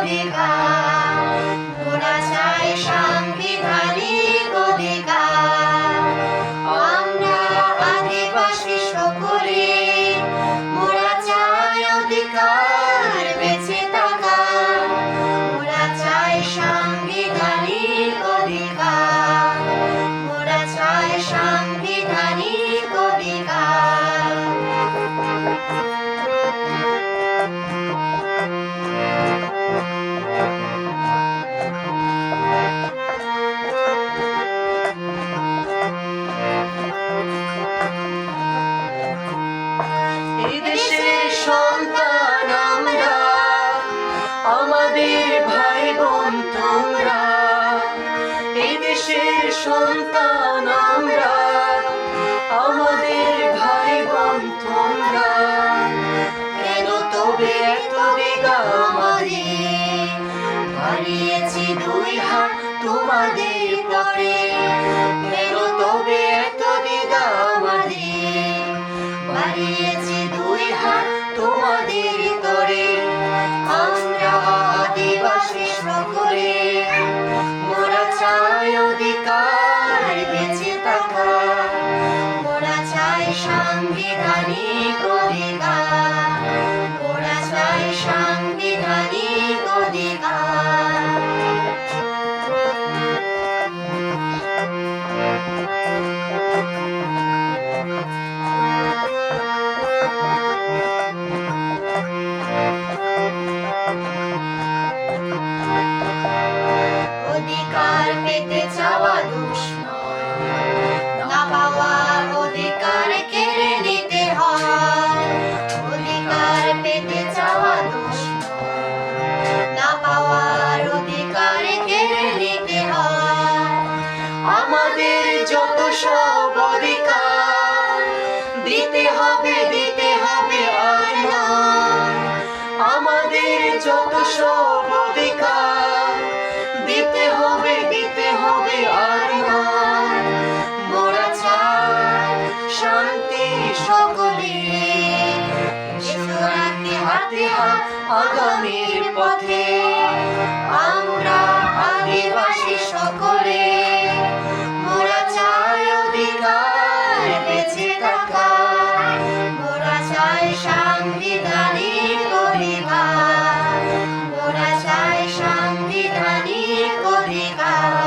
Glory God. সন্তান আমরা, আমাদের ভাই বোন তোমরা। কেন তবে এত বেগা আমাদের হারিয়েছি দুই হাত তোমাদের পরে সাংবিধানিক অধিকার। মোরা চাই সাংবিধানিক অধিকার। অধিকার যত সব অধিকার দিতে হবে দিতে হবে আমাদের যত সব অধিকার দিতে হবে দিতে হবে শান্তি সকলে। হাত আগামীর পথে। ikaw.